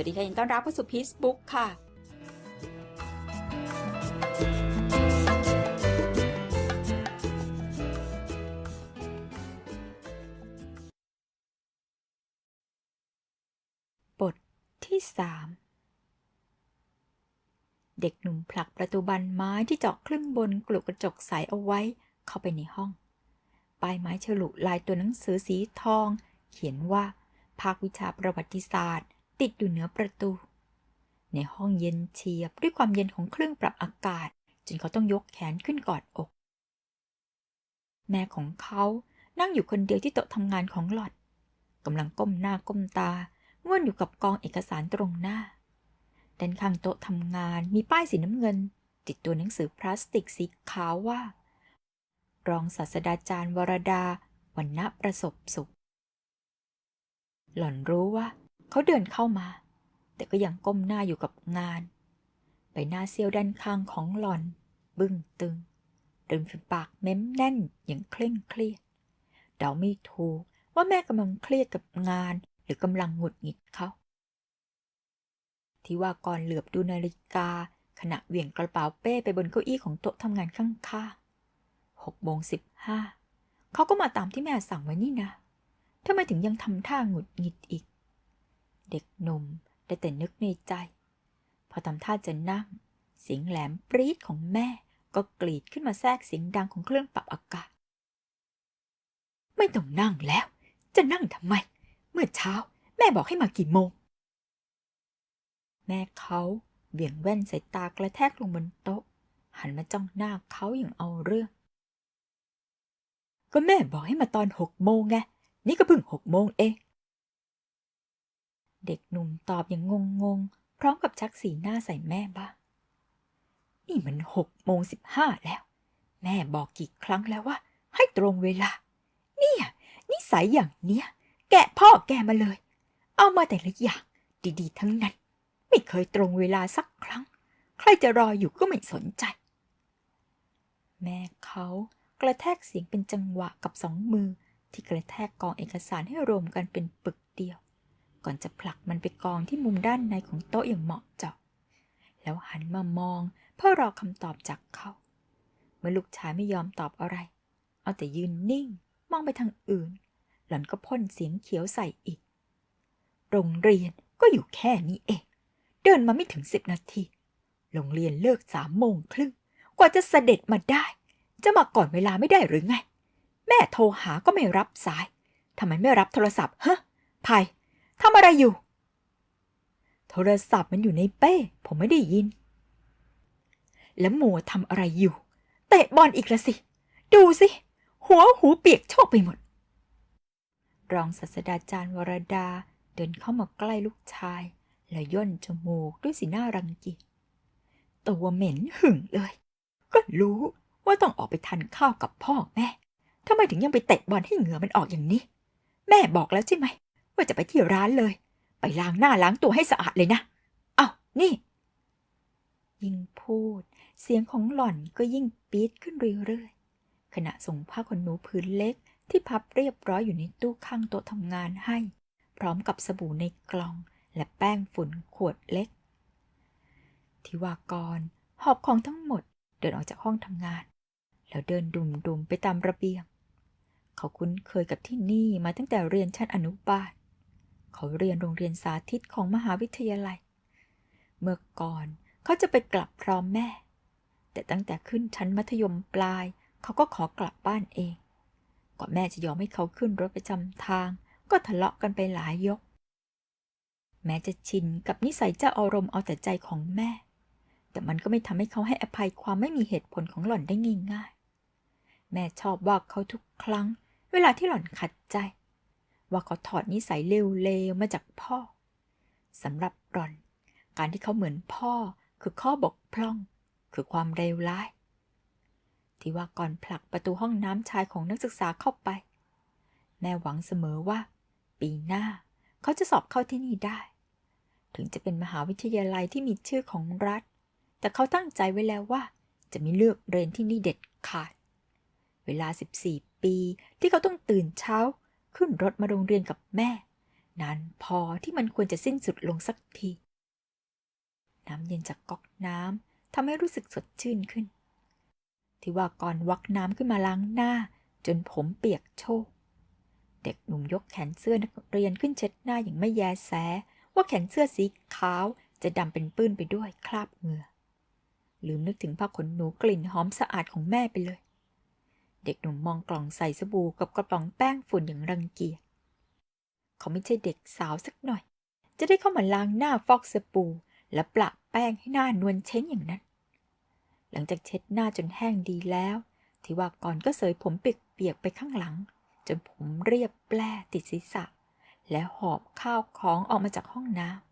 วัสดีค่ะยินต้อนรับเข้าสู่พีซบุ๊กค่ะ บทที่สามเด็กหนุ่มผลักประตูบานไม้ที่เจาะครึ่งบนกลุกกระจกใสเอาไว้เข้าไปในห้องปลายไม้ฉลุลายตัวหนังสือสีทอง เขียนว่า ภาควิชาประวัติศาสตร์ ติดอยู่เหนือประตู ในห้องเย็นเฉียบด้วยความเย็นของเครื่องปรับอากาศ จนเขาต้องยกแขนขึ้นกอดอก แม่ของเขานั่งอยู่คนเดียวที่โต๊ะทำงานของหลอดกำลังก้มหน้าก้มตาง่วนอยู่กับกองเอกสารตรงหน้า ด้านข้างโต๊ะทำงานมีป้ายสีน้ำเงิน ติดตัวหนังสือพลาสติกสีขาวว่า รองศาสตราจารย์วรดาวันณประสบสุข หล่อนรู้ว่า เขาเดินเข้ามา แต่ก็ยังก้มหน้าอยู่กับงานไปหน้าเซียวด้านข้างของหล่อน บึ้งตึงริมฝีปากเม้มแน่นอย่างเคร่งเครียด เดาไม่ถูกว่าแม่กำลังเครียดกับงานหรือกำลังหงุดหงิดเขา ที่ว่าก่อนเหลือบดูนาฬิกา ขณะเหวี่ยงกระเป๋าเป้ไปบนเก้าอี้ของโต๊ะทำงานข้างๆหกโมงสิบห้าเขาก็มาตามที่แม่สั่งไว้นี่นะทำไมถึงยังทำท่าหงุดหงิดอีก เด็กหนุ่มได้แต่นึกในใจ พอทำท่าจะนั่งเสียงแหลมปรี๊ดของแม่ก็กรีดขึ้นมาแทรกเสียงดังของเครื่องปรับอากาศ ไม่ต้องนั่งแล้ว จะนั่งทำไม เมื่อเช้า แม่บอกให้มากี่โมง แม่เขาเบี่ยงแว่นสายตากระแทกลงบนโต๊ะ หันมาจ้องหน้าเขาอย่างเอาเรื่อง ก็แม่บอกให้มาตอนหกโมงไง นี่ก็เพิ่งหกโมงเอง เด็กหนุ่มตอบอย่างงงๆพร้อมกับชักสีหน้าใส่แม่บ้าง นี่มันหกโมงสิบห้าแล้ว แม่บอกกี่ครั้งแล้วว่า ให้ตรงเวลา เนี่ยนิสัยอย่างเนี้ย แกะพ่อแกมาเลย เอามาแต่ละอย่าง ดีๆ ทั้งนั้น ไม่เคยตรงเวลาสักครั้ง ใครจะรออยู่ก็ไม่สนใจ แม่เขากระแทกเสียงเป็นจังหวะกับสองมือที่กระแทกกองเอกสารให้รวมกันเป็นปึกเดียว ก่อนจะผลักมันไปกองที่มุมด้านในของโต๊ะอย่างเหมาะเจาะ แล้วหันมามองเพื่อรอคำตอบจากเขา เมื่อลูกชายไม่ยอมตอบอะไร เอาแต่ยืนนิ่ง มองไปทางอื่น หล่อนก็พ่นเสียงเขียวใส่อีก โรงเรียนก็อยู่แค่นี้เอง เดินมาไม่ถึงสิบนาที โรงเรียนเลิกสามโมงครึ่ง กว่าจะเสด็จมาได้ จะมาก่อนเวลาไม่ได้หรือไง แม่โทรหาก็ไม่รับสาย ทำไมไม่รับโทรศัพท์ฮะภัย ทำอะไรอยู่ โทรศัพท์มันอยู่ในเป้ ผมไม่ได้ยิน แล้วหมัวทำอะไรอยู่ เตะบอลอีกละสิ ดูสิ หัวหูเปียกโชกไปหมด รองศาสตราจารย์วรดาเดินเข้ามาใกล้ลูกชาย แล้วย่นจมูกด้วยสีหน้ารังเกียจตัวเหม็นหึ่งเลย ก็รู้ว่าต้องออกไปทานข้าวกับพ่อแม่ทำไมถึงยังไปเตะบอลให้เหงื่อมันออกอย่างนี้ แม่บอกแล้วใช่ไหม ว่าจะไปที่ร้านเลย ไปล้างหน้าล้างตัวให้สะอาดเลยนะ เอา้านี่ ยิ่งพูด เสียงของหล่อนก็ยิ่งปี๊ดขึ้นเรื่อยๆขณะส่งผ้าขนหนูผืนเล็กที่พับเรียบร้อยอยู่ในตู้ข้างโต๊ะทำงานให้ พร้อมกับสบู่ในกล่อง และแป้งฝุ่นขวดเล็ก ทิวากรหอบของทั้งหมดเดินออกจากห้องทำงาน แล้วเดินดุมๆไปตามระเบียง เขาคุ้นเคยกับที่นี่มาตั้งแต่เรียนชั้นอนุบาล เขาเรียนโรงเรียนสาธิตของมหาวิทยาลัย เมื่อก่อนเขาจะไปกลับพร้อมแม่ แต่ตั้งแต่ขึ้นชั้นมัธยมปลาย เขาก็ขอกลับบ้านเองก่อแม่จะยอมให้เขาขึ้นรถประจำทาง ก็ทะเลาะกันไปหลายยก แม้จะชินกับนิสัยเจ้าอารมณ์เอาแต่ใจของแม่ แต่มันก็ไม่ทำให้เขาให้อภัยความไม่มีเหตุผลของหล่อนได้ง่ายๆแม่ชอบว่าเขาทุกครั้ง เวลาที่หล่อนขัดใจ ว่าเขาถอดนิสัยเลวๆมาจากพ่อสำหรับหล่อน การที่เขาเหมือนพ่อคือข้อบกพร่อง คือความเลวร้าย ที่ว่าก่อนผลักประตูห้องน้ำชายของนักศึกษาเข้าไป แม่หวังเสมอว่า ปีหน้าเขาจะสอบเข้าที่นี่ได้ ถึงจะเป็นมหาวิทยาลัยที่มีชื่อของรัฐ แต่เขาตั้งใจไว้แล้วว่า จะไม่เลือกเรียนที่นี่เด็ดขาด เวลา 14 ปีที่เขาต้องตื่นเช้า ขึ้นรถมาโรงเรียนกับแม่ นานพอที่มันควรจะสิ้นสุดลงสักที น้ำเย็นจากก๊อกน้ำทำให้รู้สึกสดชื่นขึ้น ที่ว่าก่อนวักน้ำขึ้นมาล้างหน้า จนผมเปียกโชก เด็กหนุ่มยกแขนเสื้อนักเรียนขึ้นเช็ดหน้าอย่างไม่แยแส ว่าแขนเสื้อสีขาวจะดำเป็นปื้นไปด้วยคราบเหงื่อลืมนึกถึงผ้าขนหนูกลิ่นหอมสะอาดของแม่ไปเลย เด็กหนุ่มมองกล่องใส่สบู่กับกระป๋องแป้งฝุ่นอย่างรังเกียจ เขาไม่ใช่เด็กสาวสักหน่อย จะได้เข้ามาล้างหน้าฟอกสบู่และประแป้งให้หน้านวลเช้งอย่างนั้น หลังจากเช็ดหน้าจนแห้งดีแล้วที่ว่าก่อนก็เสยผมเปียกๆไปข้างหลัง จนผมเรียบแปร่ติดศีรษะ แล้วหอบข้าวของออกมาจากห้องน้ำ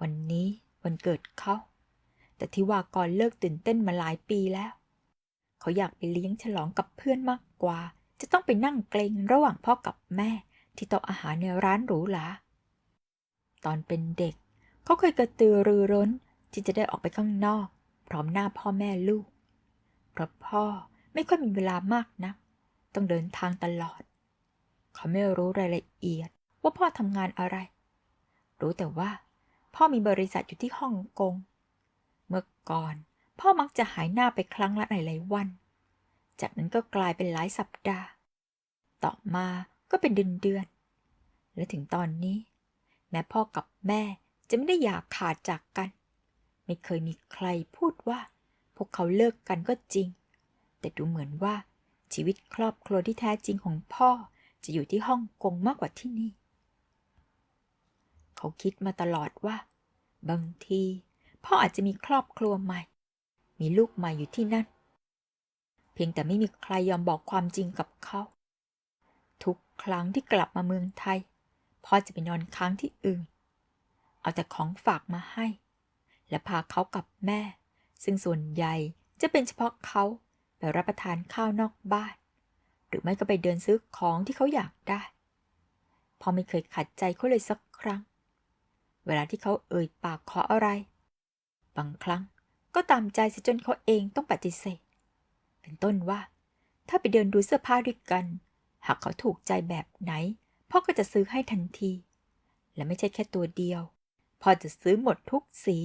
วันนี้วันเกิดเขา แต่ที่ว่าก่อนเลิกตื่นเต้นมาหลายปีแล้ว เขาอยากไปเลี้ยงฉลองกับเพื่อนมากกว่า จะต้องไปนั่งเกรงระหว่างพ่อกับแม่ ที่โต๊ะอาหารในร้านหรูหราตอนเป็นเด็ก เขาเคยกระตือรือร้นที่จะได้ออกไปข้างนอก พร้อมหน้าพ่อแม่ลูก เพราะพ่อไม่ค่อยมีเวลามากนะัก ต้องเดินทางตลอด เขาไม่รู้รายละเอียดว่าพ่อทำงานอะไร รู้แต่ว่า พ่อมีบริษัทอยู่ที่ฮ่องกง เมื่อก่อน พ่อมักจะหายหน้าไปครั้งละหลายๆวัน จากนั้นก็กลายเป็นหลายสัปดาห์ ต่อมาก็เป็นเดือนๆและถึงตอนนี้ แม้พ่อกับแม่จะไม่ได้อยากขาดจากกัน ไม่เคยมีใครพูดว่า พวกเขาเลิกกันก็จริง แต่ดูเหมือนว่าชีวิตครอบครัวที่แท้จริงของพ่อจะอยู่ที่ฮ่องกงมากกว่าที่นี่ เขาคิดมาตลอดว่า บางที พ่ออาจจะมีครอบครัวใหม่ มีลูกใหม่อยู่ที่นั่น เพียงแต่ไม่มีใครยอมบอกความจริงกับเขา ทุกครั้งที่กลับมาเมืองไทย พ่อจะไปนอนค้างที่อื่น เอาแต่ของฝากมาให้ และพาเขากับแม่ ซึ่งส่วนใหญ่จะเป็นเฉพาะเขาไปรับประทานข้าวนอกบ้าน หรือไม่ก็ไปเดินซื้อของที่เขาอยากได้พ่อไม่เคยขัดใจเขาเลยสักครั้ง เวลาที่เขาเอ่ยปากขออะไร บางครั้ง ก็ตามใจเสียจนเขาเองต้องปฏิเสธ เป็นต้นว่า ถ้าไปเดินดูเสื้อผ้าด้วยกัน หากเขาถูกใจแบบไหน พ่อก็จะซื้อให้ทันที และไม่ใช่แค่ตัวเดียว พ่อจะซื้อหมดทุกสี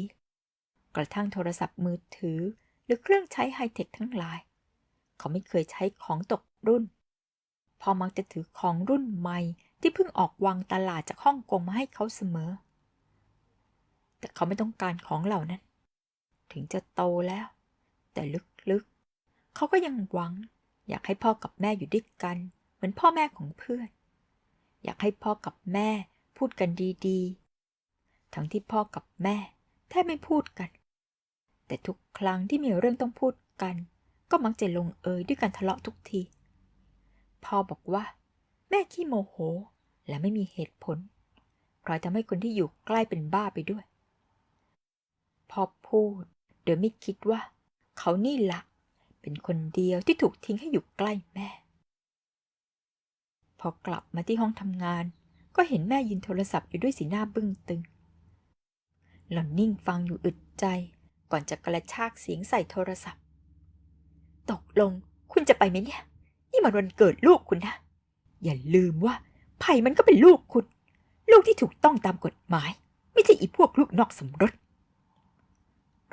กระทั่งโทรศัพท์มือถือหรือเครื่องใช้ไฮเทคทั้งหลาย เขาไม่เคยใช้ของตกรุ่น พ่อมักจะถือของรุ่นใหม่ที่เพิ่งออกวางตลาดจากฮ่องกงมาให้เขาเสมอ แต่เขาไม่ต้องการของเหล่านั้น ถึงจะโตแล้ว แต่ลึกๆ เขาก็ยังหวัง อยากให้พ่อกับแม่อยู่ด้วยกัน เหมือนพ่อแม่ของเพื่อน อยากให้พ่อกับแม่พูดกันดีๆ ทั้งที่พ่อกับแม่แทบไม่พูดกัน แต่ทุกครั้งที่มีเรื่องต้องพูดกัน ก็มักจะลงเอยด้วยการทะเลาะทุกที พ่อบอกว่า แม่ขี้โมโหและไม่มีเหตุผลพลอยทำให้คนที่อยู่ใกล้เป็นบ้าไปด้วยพ่อพูด โดยไม่คิดว่า เขานี่ละเป็นคนเดียวที่ถูกทิ้งให้อยู่ใกล้แม่ พอกลับมาที่ห้องทำงาน ก็เห็นแม่ยืนโทรศัพท์อยู่ด้วยสีหน้าบึ้งตึง หล่อนนิ่งฟังอยู่อึดใจ ก่อนจะกระชากเสียงใส่โทรศัพท์ ตกลงคุณจะไปไหมเนี่ย นี่มันวันเกิดลูกคุณนะ อย่าลืมว่าไผ่มันก็เป็นลูกคุณ ลูกที่ถูกต้องตามกฎหมาย ไม่ใช่อีพวกลูกนอกสมรส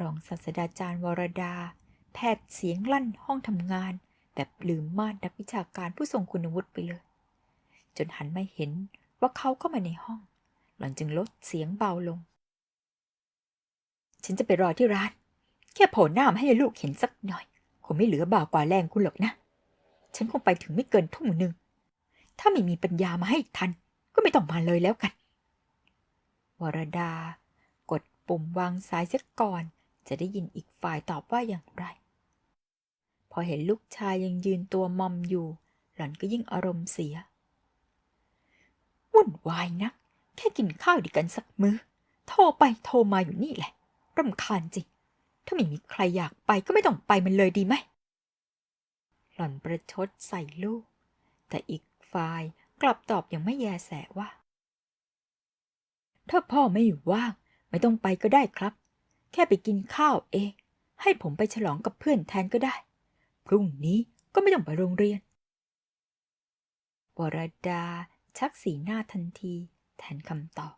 รองศาสตราจารย์วรดาแพทย์เสียงลั่นห้องทำงาน แบบลืมม่านนักวิชาการผู้ทรงคุณวุฒิไปเลย จนหันมาเห็นว่าเขาเข้ามาในห้อง หล่อนจึงลดเสียงเบาลง ฉันจะไปรอที่ร้าน แค่โผล่หน้ามาให้ลูกเห็นสักหน่อย คงไม่เหลือบ่าวกว่าแรงคุณหรอกนะ ฉันคงไปถึงไม่เกินทุ่มหนึ่ง ถ้าไม่มีปัญญามาให้ทัน ก็ไม่ต้องมาเลยแล้วกัน วรดากดปุ่มวางสายเสียก่อน จะได้ยินอีกฝ่ายตอบว่าอย่างไร พอเห็นลูกชายยังยืนตัวมอมอยู่ หล่อนก็ยิ่งอารมณ์เสีย วุ่นวายนัก แค่กินข้าวด้วยกันสักมือ้อ โทรไปโทรมาอยู่นี่แหละรำคาญจริง ถ้าไม่มีใครอยากไปก็ไม่ต้องไปมันเลยดีไหม หล่อนประชดใส่ลูก แต่อีกฝ่ายกลับตอบอย่างไม่แยแสว่า ถ้าพ่อไม่ว่างไม่ต้องไปก็ได้ครับ แค่ไปกินข้าวเอง ให้ผมไปฉลองกับเพื่อนแทนก็ได้ พรุ่งนี้ก็ไม่ต้องไปโรงเรียนวรดาชชักสีหน้าทันทีแทนคำตอบ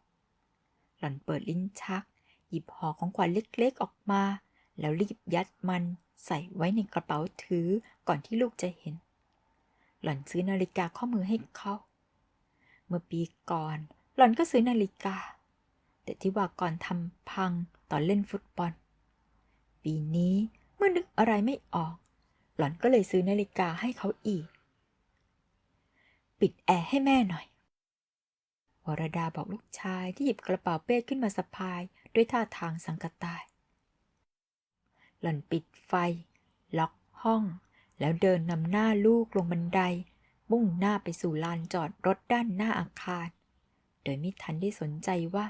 หล่อนเปิดลิ้นชัก หยิบห่อของขวัญเล็กๆออกมา แล้วรีบยัดมันใส่ไว้ในกระเป๋าถือก่อนที่ลูกจะเห็น หล่อนซื้อนาฬิกาข้อมือให้เขา เมื่อปีก่อน หล่อนก็ซื้อนาฬิกา แต่ที่ว่าก่อนทำพังตอนเล่นฟุตบอล ปีนี้เมื่อนึกอะไรไม่ออก หล่อนก็เลยซื้อนาฬิกาให้เขาอีก ปิดแอร์ให้แม่หน่อยวรดาบอกลูกชายที่หยิบกระเป๋าเป้ขึ้นมาสะพายด้วยท่าทางสังกตาย หล่อนปิดไฟ ล็อกห้อง แล้วเดินนำหน้าลูกลงบันได มุ่งหน้าไปสู่ลานจอดรถด้านหน้าอาคาร โดยไม่ทันได้สนใจว่า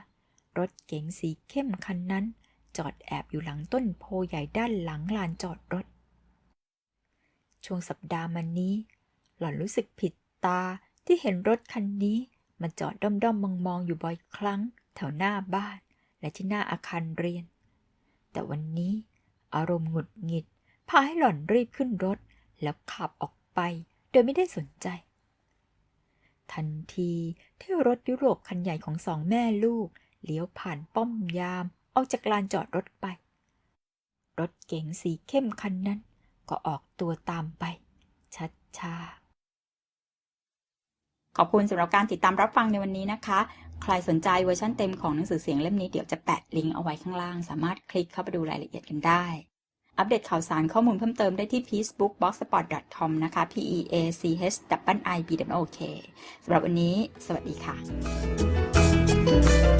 รถเก๋งสีเข้มคันนั้น จอดแอบอยู่หลังต้นโพใหญ่ด้านหลังลานจอดรถ ช่วงสัปดาห์มานี้ หล่อนรู้สึกผิดตาที่เห็นรถคันนี้มาจอดด้อมด้อมมองมองๆอยู่บ่อยครั้ง แถวหน้าบ้าน และที่หน้าอาคารเรียน แต่วันนี้อารมณ์หงุดหงิด พาให้หล่อนรีบขึ้นรถ แล้วขับออกไป โดยไม่ได้สนใจ ทันทีที่รถยุโรปคันใหญ่ของสองแม่ลูก เลี้ยวผ่านป้อมยาม ออกจากลานจอดรถไป รถเก๋งสีเข้มคันนั้น ก็ออกตัวตามไป ชัดช้าขอบคุณสำหรับการติดตามรับฟังในวันนี้นะคะ ใครสนใจเวอร์ชันเต็มของหนังสือเสียงเล่มนี้เดี๋ยวจะแปะลิงก์เอาไว้ข้างล่าง สามารถคลิกเข้าไปดูรายละเอียดกันได้ อัปเดตข่าวสารข้อมูลเพิ่มเติมได้ที่ facebook.blogspot.com นะคะ p e a c h i b o k สำหรับวันนี้ สวัสดีค่ะ